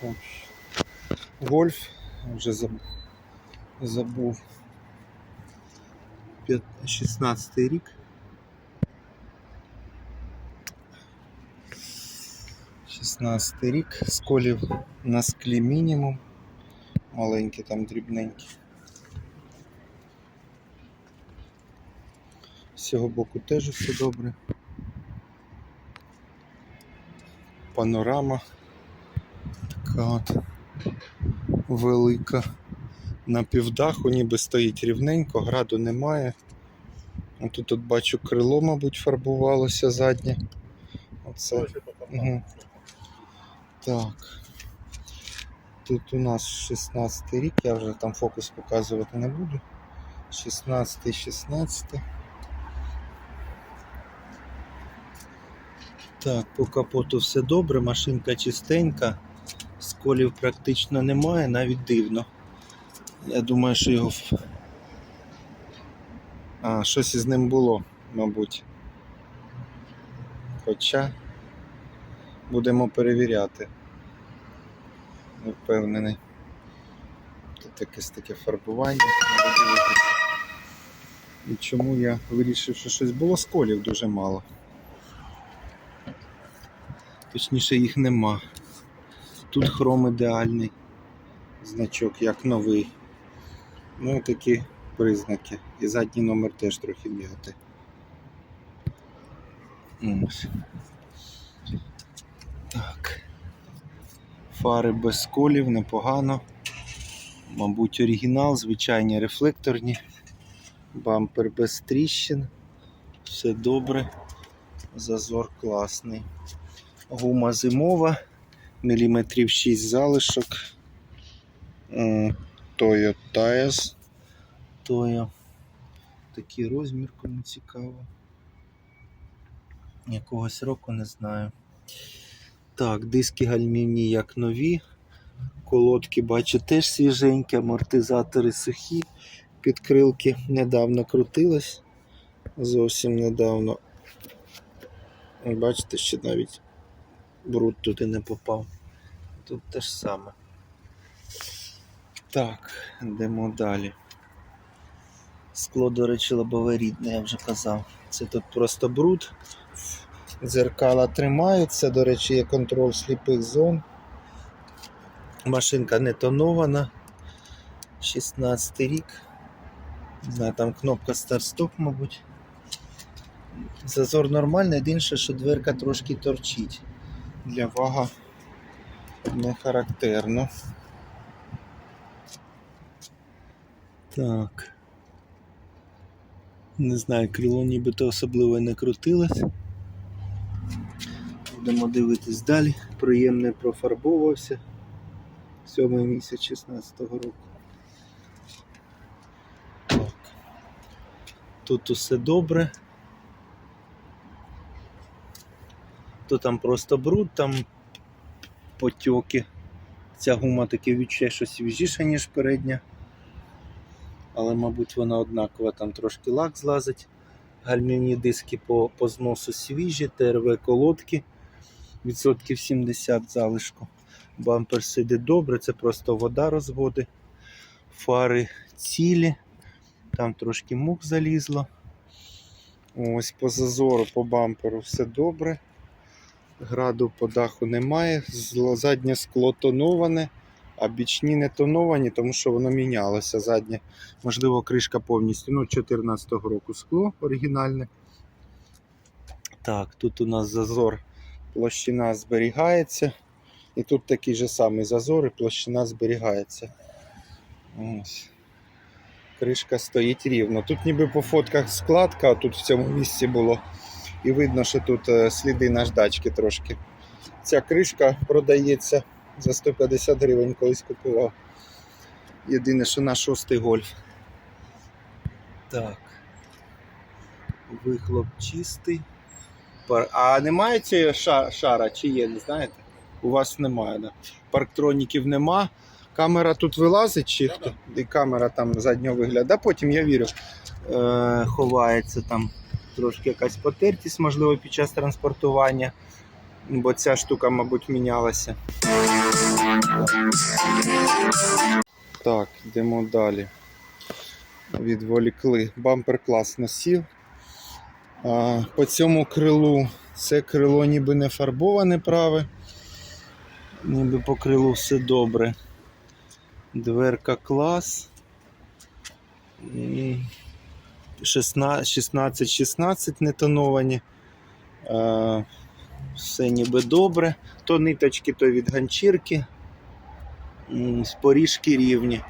Так. Гольф вже забув. забув. П'ят- 16 рік. 16 рік, сколів на склі мінімум. Маленькі там дрібненькі. З цього боку теж все добре. Панорама така от велика. На півдаху ніби стоїть рівненько, граду немає. Тут тут бачу крило, мабуть, фарбувалося заднє. Оце. Угу. Так. Тут у нас 16 рік, я вже там фокус показувати не буду. 16, 16. Так, по капоту все добре, машинка чистенька, сколів практично немає, навіть дивно. Я думаю, що його. А, щось із ним було, мабуть. Хоча будемо перевіряти. Не впевнений. Тут якесь таке фарбування. І чому я вирішив, що щось було сколів дуже мало. Точніше їх нема. Тут хром ідеальний. Значок як новий. Ну такі признаки. І задній номер теж трохи бігати. Так. Фари без сколів, непогано. Мабуть, оригінал, звичайні рефлекторні. Бампер без тріщин. Все добре. Зазор класний. Гума зимова, міліметрів 6 залишок. М, Toyo Tires. Toyo. Такий розмір, кому цікаво. Якогось року не знаю. Так, диски гальмівні як нові. Колодки бачу теж свіженькі, амортизатори сухі. Підкрилки недавно крутились. Зовсім недавно. Бачите, ще навіть бруд туди не попав. Тут те ж саме. Так, йдемо далі. Скло, до речі, лобове рідне, я вже казав. Це тут просто бруд. Дзеркала тримаються, до речі, є контроль сліпих зон. Машинка не тонована. 16 рік. Не знаю, там кнопка старт-стоп, мабуть. Зазор нормальний, єдине, що дверка трошки торчить. Для вага не характерно. Так. Не знаю, крило нібито особливо не крутилось. Будемо дивитись далі. Приємне профарбовувався. Сьомий місяць 16-го року. Так. Тут усе добре. Тут там просто бруд, там потьоки. Ця гума таки відчує, що свіжіша, ніж передня. Але, мабуть, вона однакова, там трошки лак злазить. Гальмівні диски по, по зносу свіжі, ТРВ колодки відсотків 70 залишку. Бампер сидить добре, це просто вода розводить. Фари цілі, там трошки мух залізло. Ось по зазору, по бамперу все добре. Граду по даху немає. Заднє скло тоноване, а бічні не тоновані, тому що воно мінялося. Заднє, можливо, кришка повністю. Ну, 14-го року скло оригінальне. Так, тут у нас зазор, площина зберігається. І тут такий же самий зазор, і площина зберігається. Ось. Кришка стоїть рівно. Тут ніби по фотках складка, а тут в цьому місці було. І видно, що тут е, сліди наждачки трошки. Ця кришка продається за 150 гривень, колись купував. Єдине, що на шостий гольф. Так. Вихлоп чистий. А немає цієї шара чи є, не знаєте? У вас немає, да? Парктроніків нема. Камера тут вилазить чи хто? І камера там заднього вигляду. Да, потім я вірю. Е, ховається там трошки якась потертість, можливо, під час транспортування. бо ця штука, мабуть, мінялася. Так, йдемо далі. Відволікли. Бампер класно сів. А, по цьому крилу це крило ніби не фарбоване праве. Ніби по крилу все добре. Дверка клас. 16-16 не тоновані. Все ніби добре. То ниточки, то від ганчірки. Споріжки рівні.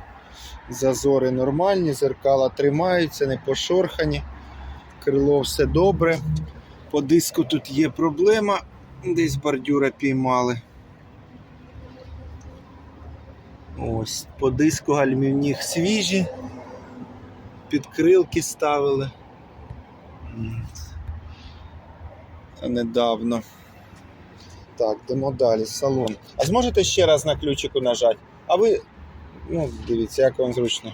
Зазори нормальні, зеркала тримаються, не пошорхані. Крило все добре. По диску тут є проблема. Десь бордюра піймали. Ось, по диску гальмівніг свіжі. Підкрилки ставили. Недавно. Так, йдемо далі. Салон. А зможете ще раз на ключику нажати? А ви. Ну, дивіться, як вам зручно.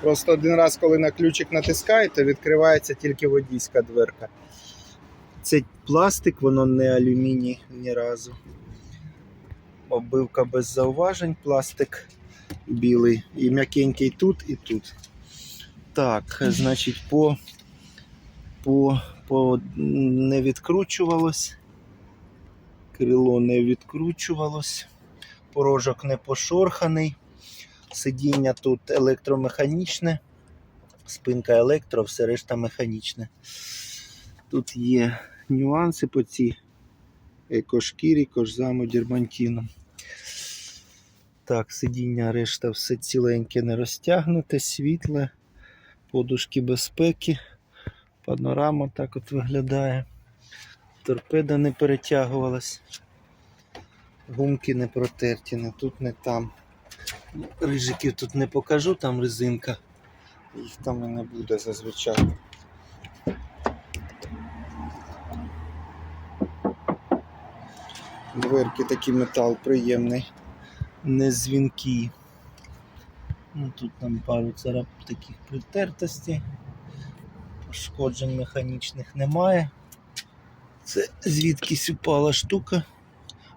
Просто один раз, коли на ключик натискаєте, відкривається тільки водійська дверка. Це пластик, воно не алюміній ні разу. Оббивка без зауважень, пластик білий. І м'якенький тут і тут. Так, значить, по, по, по не відкручувалось. Крило не відкручувалось. Порожок не пошорханий. Сидіння тут електромеханічне, спинка електро, все решта механічне. Тут є нюанси по цій екошкірі, кожзаму, дірмантіну. Так, сидіння решта все ціленьке не розтягнуте, світле, подушки безпеки, панорама так от виглядає. Торпеда не перетягувалась. Гумки не протерті, не тут, не там. Рижиків тут не покажу, там резинка. Їх там і не буде зазвичай. Дверки такий метал приємний, не дзвінки. Ну, тут там пару царап таких притертостей. Пошкоджень механічних немає. Це звідкись упала штука.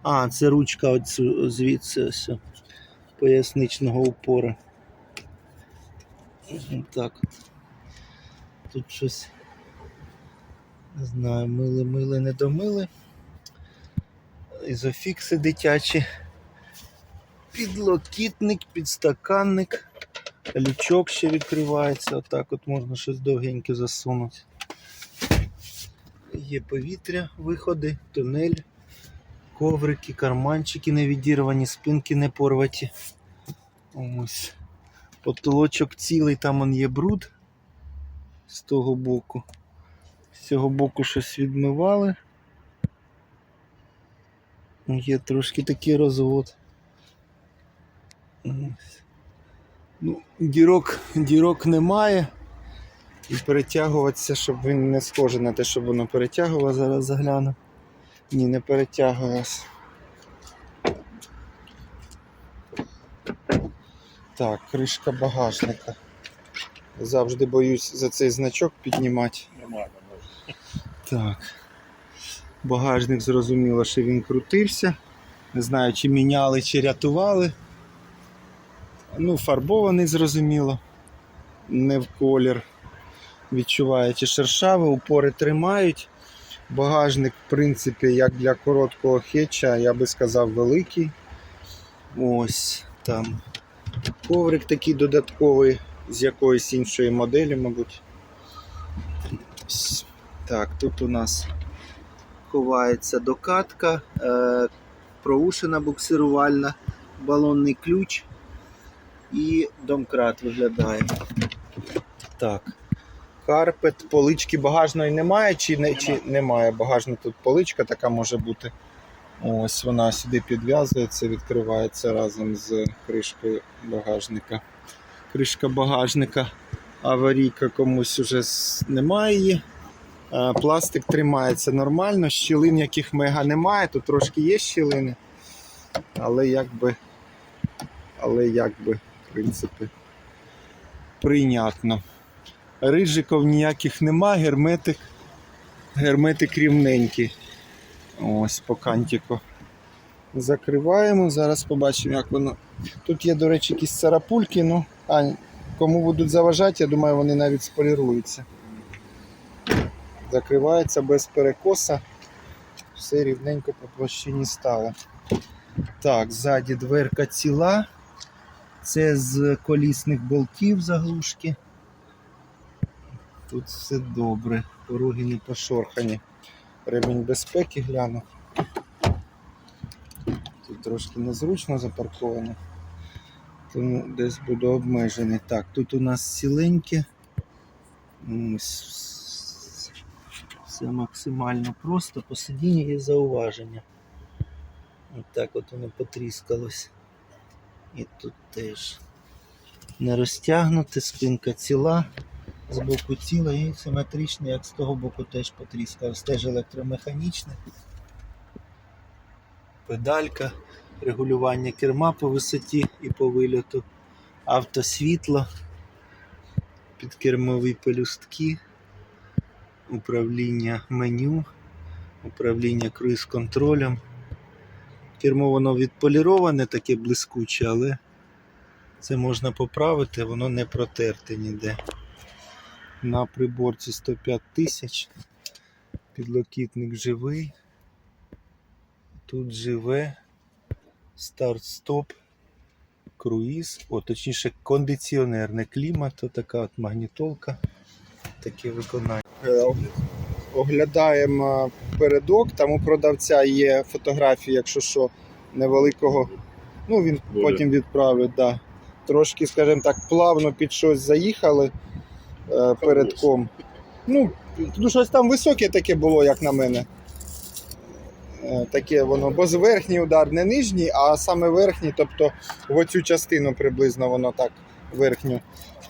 А, це ручка оцю, звідси ось, поясничного упора. Так от. Тут щось. Не знаю, мили, мили, не домили. Ізофікси дитячі. Підлокітник, підстаканник. Лючок ще відкривається. Отак от можна щось довгеньке засунути. Є повітря, виходи, тунель, коврики, карманчики не відірвані, спинки не порваті. Ось. Потолочок цілий, там он є бруд з того боку. З цього боку щось відмивали. Є трошки такий розвод. Ну, дірок, дірок немає. І перетягуватися, щоб він не схоже на те, щоб воно перетягувало, зараз загляну. Ні, не перетягувалось. Так, кришка багажника. Завжди боюсь за цей значок піднімати. Нормально, Так. Багажник зрозуміло, що він крутився. Не знаю, чи міняли, чи рятували. Ну, фарбований, зрозуміло. Не в колір. Відчуваєте шершаве, упори тримають. Багажник, в принципі, як для короткого хетча, я би сказав, великий. Ось там. Коврик такий додатковий з якоїсь іншої моделі, мабуть. Так, тут у нас ховається докатка, е, проушина буксирувальна, балонний ключ і домкрат виглядає. Так. Карпет, полички багажної немає, чи, не, чи немає? Багажна тут поличка така може бути. Ось вона сюди підв'язується, відкривається разом з кришкою багажника. Кришка багажника, аварійка комусь уже немає її. Е, Пластик тримається нормально, щілин яких мега немає, тут трошки є щілини, але якби, але якби, в принципі, прийнятно. Рижиків ніяких нема, герметик. Герметик рівненький. Ось по кантику. Закриваємо, зараз побачимо, як воно. Тут є, до речі, якісь царапульки, ну, а кому будуть заважати, я думаю, вони навіть споліруються. Закривається без перекоса. Все рівненько по площині стало. Так, ззаді дверка ціла. Це з колісних болтів заглушки. Тут все добре, пороги не пошорхані. Ремінь безпеки гляну. Тут трошки незручно запарковано, тому десь буду обмежений. Так, тут у нас сіленьке. Все максимально просто. По сидінні є зауваження. От так от воно потріскалось. І тут теж не розтягнуте, спинка ціла, з боку ціла і симетричне, як з того боку теж потріскалось. Теж електромеханічне. Педалька, регулювання керма по висоті і по вильоту, автосвітло, підкермові пелюстки, управління меню, управління круїз-контролем. Кермо воно відполіроване, таке блискуче, але це можна поправити, воно не протерте ніде. На приборці 105 тисяч. Підлокітник живий. Тут живе. Старт-стоп. Круїз. О, точніше, кондиціонер, не клімат, така от магнітолка. Таке виконання. Е, Оглядаємо передок, там у продавця є фотографії, якщо що, невеликого. Ну, він Буде. потім відправить, да. Трошки, скажімо так, плавно під щось заїхали е, передком. Ну, ну, щось там високе таке було, як на мене. Е, Таке воно, бо з верхній удар не нижній, а саме верхній, тобто в оцю частину приблизно воно так верхню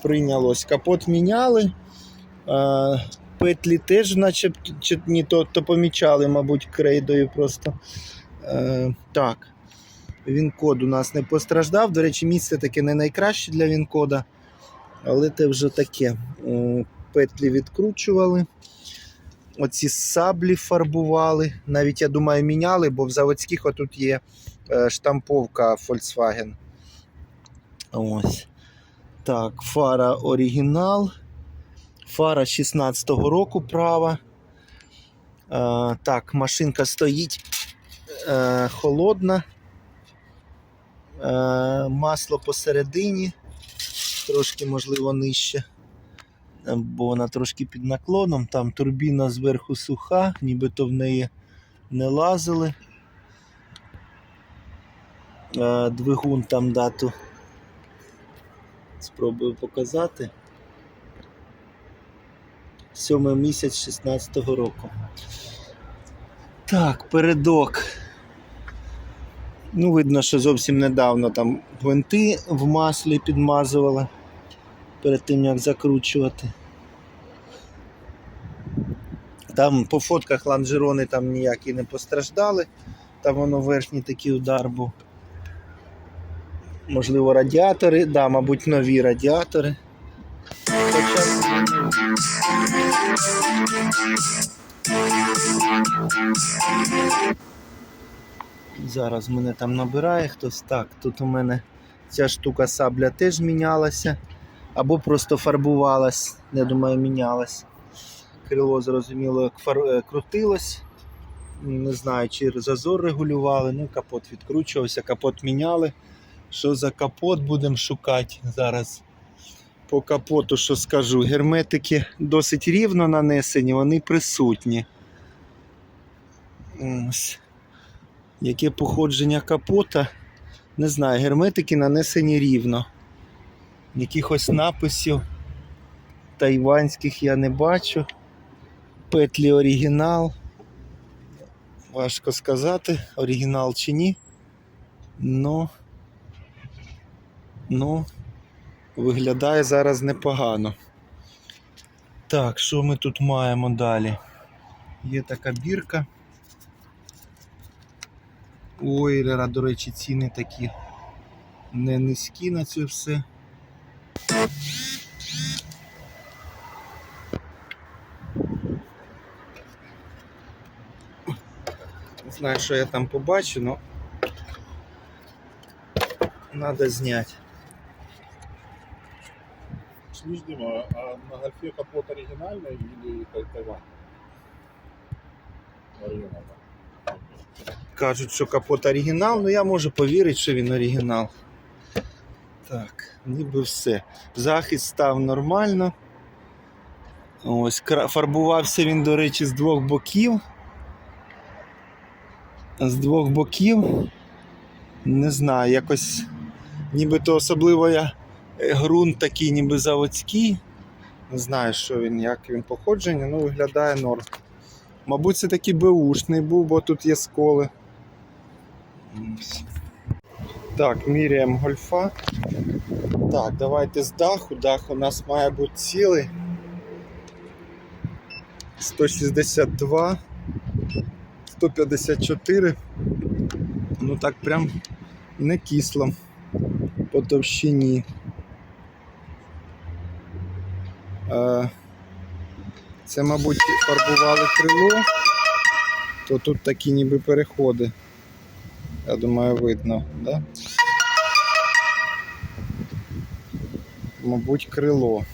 прийнялось. Капот міняли. Е, Петлі теж, наче чи ні, то, то помічали, мабуть, крейдою просто. Е, так. Він-код у нас не постраждав. До речі, місце таке не найкраще для він-кода, але це вже таке. М, Петлі відкручували. Оці саблі фарбували. Навіть, я думаю, міняли, бо в заводських отут є е, штамповка Volkswagen. Ось. Так, фара оригінал. Фара 16-го року права. Е, так, машинка стоїть е, холодна. Е, масло посередині, трошки, можливо, нижче, е, бо вона трошки під наклоном. Там турбіна зверху суха, нібито в неї не лазили. Е, двигун там дату. Спробую показати. Сьомий місяць 16-го року. Так, передок. Ну, видно, що зовсім недавно там гвинти в маслі підмазували перед тим, як закручувати. Там по фотках лонжерони там ніякі не постраждали. Там воно верхній такий удар був. Можливо, радіатори, да, мабуть, нові радіатори. Зараз мене там набирає хтось. Так, тут у мене ця штука сабля теж мінялася. Або просто фарбувалась, не думаю, мінялась. Крило, зрозуміло, фар... е, крутилось. Не знаю, чи зазор регулювали, ну капот відкручувався, капот міняли. Що за капот будемо шукати зараз? По капоту, що скажу, герметики досить рівно нанесені, вони присутні. Ось. Яке походження капота? Не знаю, герметики нанесені рівно. Якихось написів тайванських я не бачу. Петлі оригінал. Важко сказати, оригінал чи ні. Ну, ну, виглядає зараз непогано. Так, що ми тут маємо далі? Є така бірка. Ой, Ойлера, до речі, ціни такі не низькі на це все. Не знаю, що я там побачу, але треба зняти Слышь, Дима, а на гольфе капот оригинальный или Тай- Тайвань? Оригинальный. Кажуть, що капот оригінал, ну я можу повірити, що він оригінал. Так, ніби все. Захист став нормально. Ось, кра- фарбувався він, до речі, з двох боків. З двох боків. Не знаю, якось нібито особливо я ґрунт такий, ніби заводський. Не знаю, що він, як він походження, ну виглядає норм. Мабуть, це такий беушний був, бо тут є сколи. Так, міряємо гольфа. Так, давайте з даху. Дах у нас має бути цілий. 162, 154. Ну так прям не кисло по товщині. Е, Це, мабуть, фарбували крило, то тут такі ніби переходи. Я думаю, видно, да? Мабуть, крило.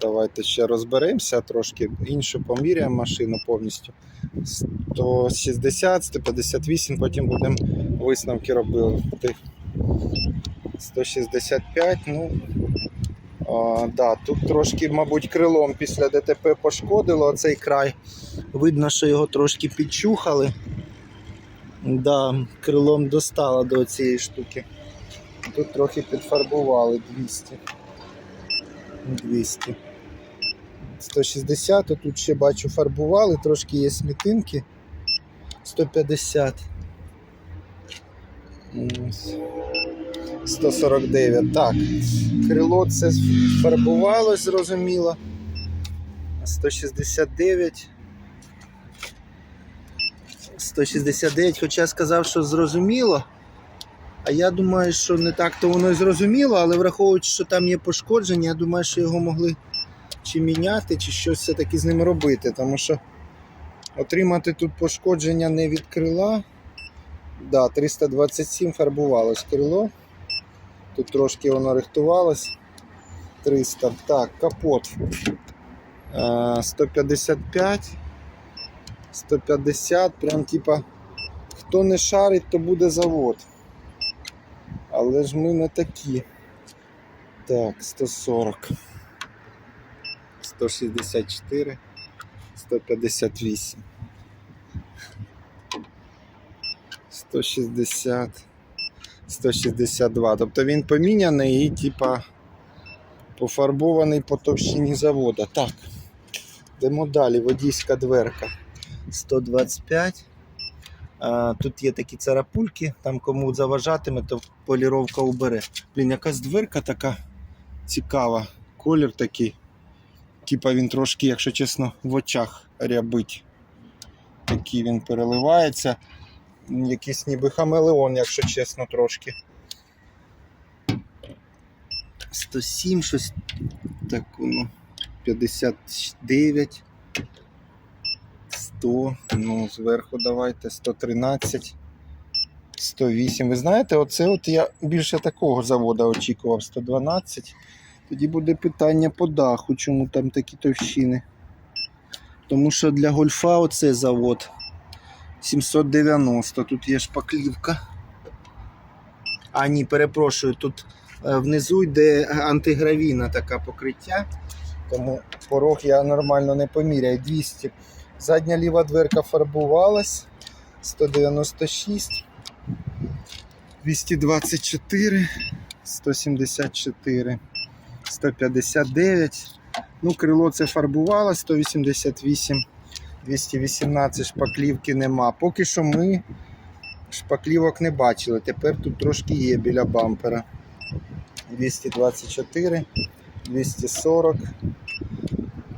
Давайте ще розберемося трошки. Іншу поміряємо машину повністю. 160, 158, потім будемо висновки робити. 165, ну. А, да, тут трошки, мабуть, крилом після ДТП пошкодило цей край. Видно, що його трошки підчухали. Да, крилом достало до цієї штуки. Тут трохи підфарбували 200. 200. 160, тут ще бачу фарбували, трошки є смітинки. 150. Ось. 149. Так. Крило це фарбувалось, зрозуміло. 169. 169, хоча сказав, що зрозуміло. А я думаю, що не так то воно і зрозуміло, але враховуючи, що там є пошкодження, я думаю, що його могли чи міняти, чи щось все-таки з ним робити. Тому що отримати тут пошкодження не від крила. Да, 327 фарбувалось крило. Тут трошки воно рихтувалось. 300. Так, капот. Е, 155. 150, прям типа, хто не шарить, то буде завод. Але ж ми не такі. Так, 140. 164, 158. 160, 162. Тобто він поміняний і типа пофарбований по товщині завода. Так. Йдемо далі, водійська дверка. 125. А, тут є такі царапульки, там кому заважатиме, то поліровка убере. Блін, якась дверка така цікава. Колір такий. Типа він трошки, якщо чесно, в очах рябить. Такий він переливається. Якийсь ніби хамелеон, якщо чесно, трошки. 107, щось так воно. 59. 100, ну, зверху давайте 113, 108. Ви знаєте, оце от я більше такого заводу очікував 112. Тоді буде питання по даху, чому там такі товщини. Тому що для гольфа оце завод 790. Тут є шпаклівка. А, ні, перепрошую, тут е, внизу йде антигравійна така покриття. Тому порог я нормально не поміряю. 200. Задня ліва дверка фарбувалась. 196, 224, 174, 159. Ну, крило це фарбувалось, 188, 218 шпаклівки нема. Поки що ми шпаклівок не бачили. Тепер тут трошки є біля бампера. 224, 240.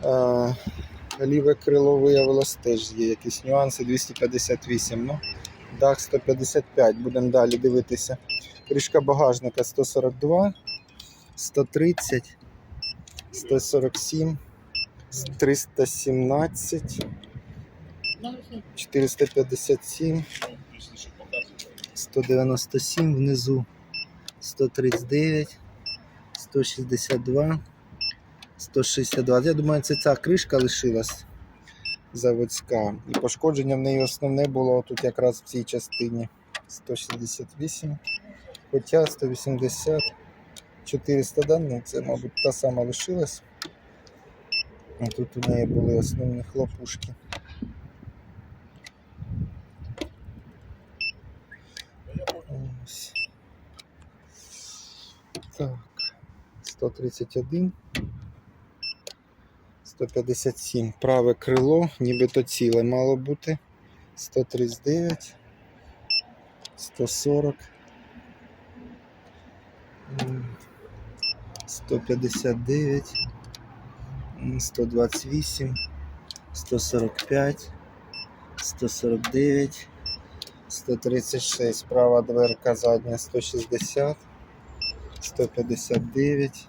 Е, Ліве крило виявилось теж є якісь нюанси 258. Ну, дах 155. Будемо далі дивитися. Кришка багажника 142, 130, 147, 317 Да, все. 457, Ну, Если что показывать. 197 внизу, 139, 162, 162. Я думаю, це ця кришка лишилась заводська. І пошкодження в неї основне було тут якраз в цій частині. 168, хоча 180, 400 да? ну це, мабуть, та сама лишилась. А тут у неї були основні хлопушки. Да я понял. Ось. Так. 131. 157. Праве крило, нібито ціле мало бути. 139. 140. М, 159. м, 128. 145. 149. 136, права дверка задня 160, 159,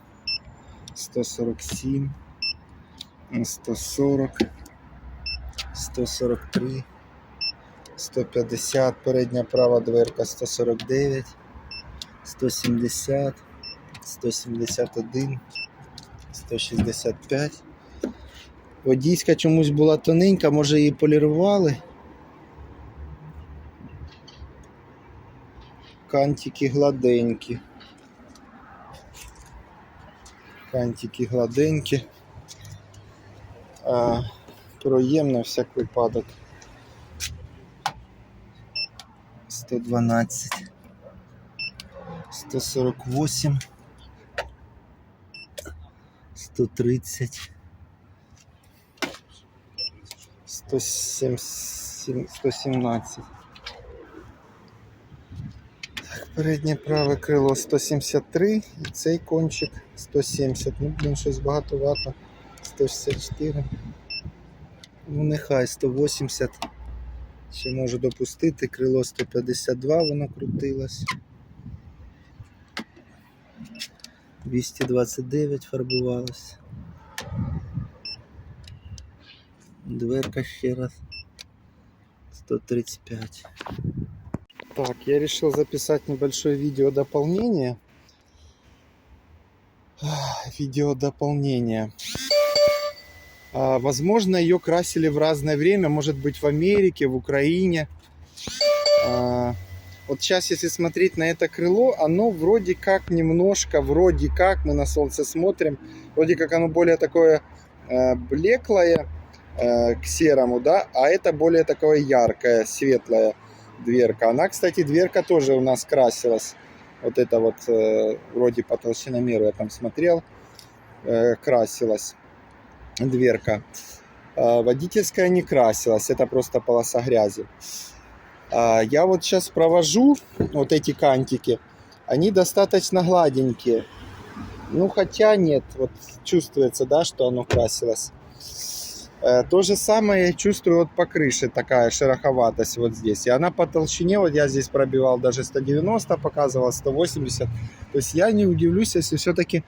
147, 140, 143, 150, передня права дверка 149, 170, 171, 165. Водійська чомусь була тоненька, може її полірували. Кантики гладенькі. Кантики гладенькі. А, проєм на всяк випадок. 112. 148. 130. 107, 117. Переднє праве крило 173 і цей кончик 170. Ну, блін, щось багатовато. 164. Ну, нехай 180. Ще можу допустити. Крило 152, воно крутилось. 229 фарбувалось. Дверка ще раз. 135. Так, я решил записать небольшое видео дополнение. Видео дополнение. А, Возможно, ее красили в разное время, может быть в Америке, в Украине. А, Вот сейчас, если смотреть на это крыло, оно вроде как немножко, вроде как мы на солнце смотрим, вроде как оно более такое э, блеклое э, к серому, да, а это более такое яркое, светлое дверка. Она, кстати, дверка тоже у нас красилась. Вот это вот э, вроде по толщиномеру я там смотрел, э, красилась дверка. А водительская не красилась, это просто полоса грязи. А я вот сейчас провожу вот эти кантики, они достаточно гладенькие. Ну, хотя нет, вот чувствуется, да, что оно красилось. Э, То же самое я чувствую вот по крыше, такая шероховатость вот здесь. И она по толщине, вот я здесь пробивал даже 190, показывал 180. То есть я не удивлюсь, если все-таки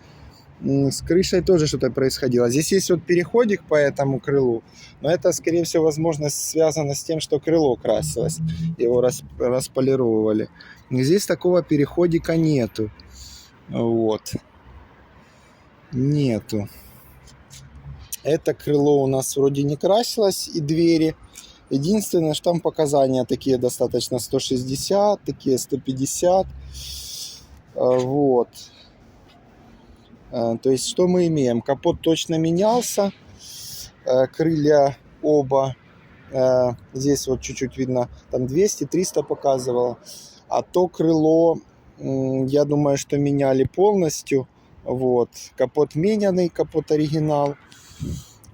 с крышей тоже что-то происходило. Здесь есть вот переходик по этому крылу, но это, скорее всего, возможно, связано с тем, что крыло красилось, его рас- располировывали. Здесь такого переходика нету. Вот. Нету. Это крыло у нас вроде не красилось и двери. Единственное, что там показания такие достаточно 160, такие 150. А, Вот. А, То есть что мы имеем? Капот точно менялся. Э, Крылья оба. Здесь вот чуть-чуть видно, там 200-300 показывало. А то крыло, я думаю, что меняли полностью. Вот. Капот менянный, капот оригинал.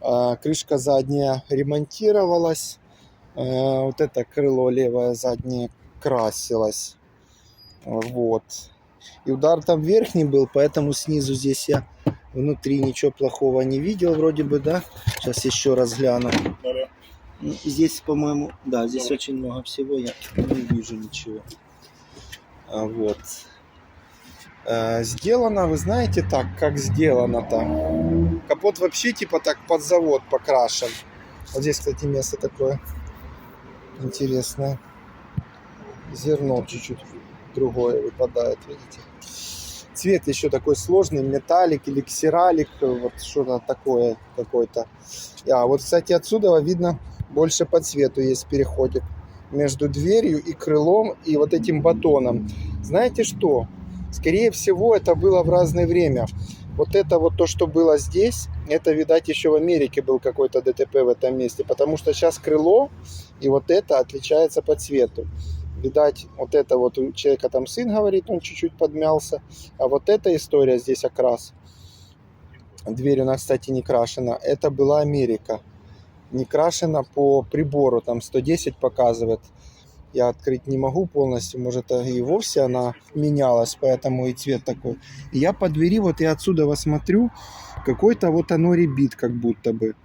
А, Крышка задняя ремонтировалась. Э, Вот это крыло левое заднее красилось. Вот. И удар там верхний был, поэтому снизу здесь я внутри ничего плохого не видел вроде бы, да? Сейчас еще раз гляну. Ну, Здесь, по-моему, да, здесь очень много всего, я не вижу ничего. А, вот. Э, Сделано, вы знаете, так, как сделано-то. Капот вообще типа так под завод покрашен. Вот здесь, кстати, место такое интересное. Зерно чуть-чуть другое выпадает, видите? Цвет еще такой сложный, металлик или ксералик, вот что-то такое какой-то. А вот, кстати, отсюда видно больше по цвету есть переходик между дверью и крылом и вот этим батоном. Знаете что? Скорее всего, это было в разное время. Вот это вот то, что было здесь, это, видать, еще в Америке был какой-то ДТП в этом месте, потому что сейчас крыло и вот это отличается по цвету. Видать, вот это вот у человека там сын говорит, он чуть-чуть подмялся, а вот эта история здесь окрас. Дверь у нас, кстати, не крашена. Это была Америка. Не крашена по прибору, там 110 показывает. Я открыть не могу полностью, может и вовсе она менялась, поэтому и цвет такой. И я по двери, вот я отсюда вас смотрю, какой-то вот оно ребит как будто бы.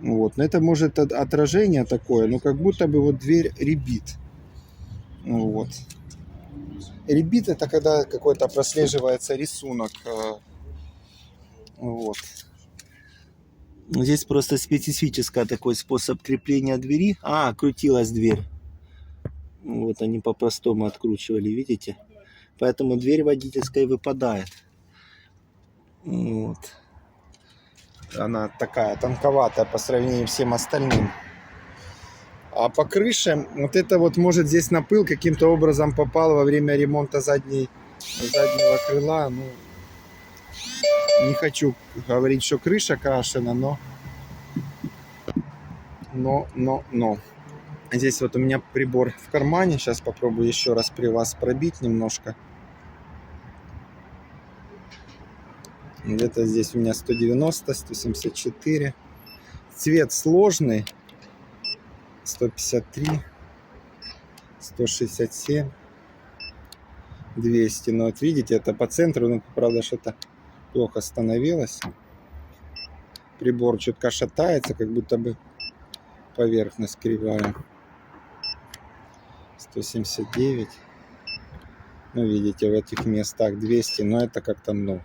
Вот, но это может от- отражение такое, но как будто бы вот дверь ребит. Вот. Ребит это когда какой-то прослеживается рисунок. э, Вот. Здесь просто специфический такой способ крепления двери. А, крутилась дверь. Вот они по-простому откручивали, видите? Поэтому дверь водительская выпадает. Вот. Она такая тонковатая по сравнению с всем остальным. А по крыше, вот это вот может здесь на пыл каким-то образом попал во время ремонта задней, заднего крыла. Ну, не хочу говорить, что крыша крашена, но... Но, но, но. Здесь вот у меня прибор в кармане. Сейчас попробую еще раз при вас пробить немножко. Где-то здесь у меня 190, 174. Цвет сложный. 153, 167, 200. Но вот видите, это по центру, ну, правда, что-то плохо становилось. Прибор чутка шатается, как будто бы поверхность кривая. 179. Ну, видите, в этих местах 200, но это как-то много.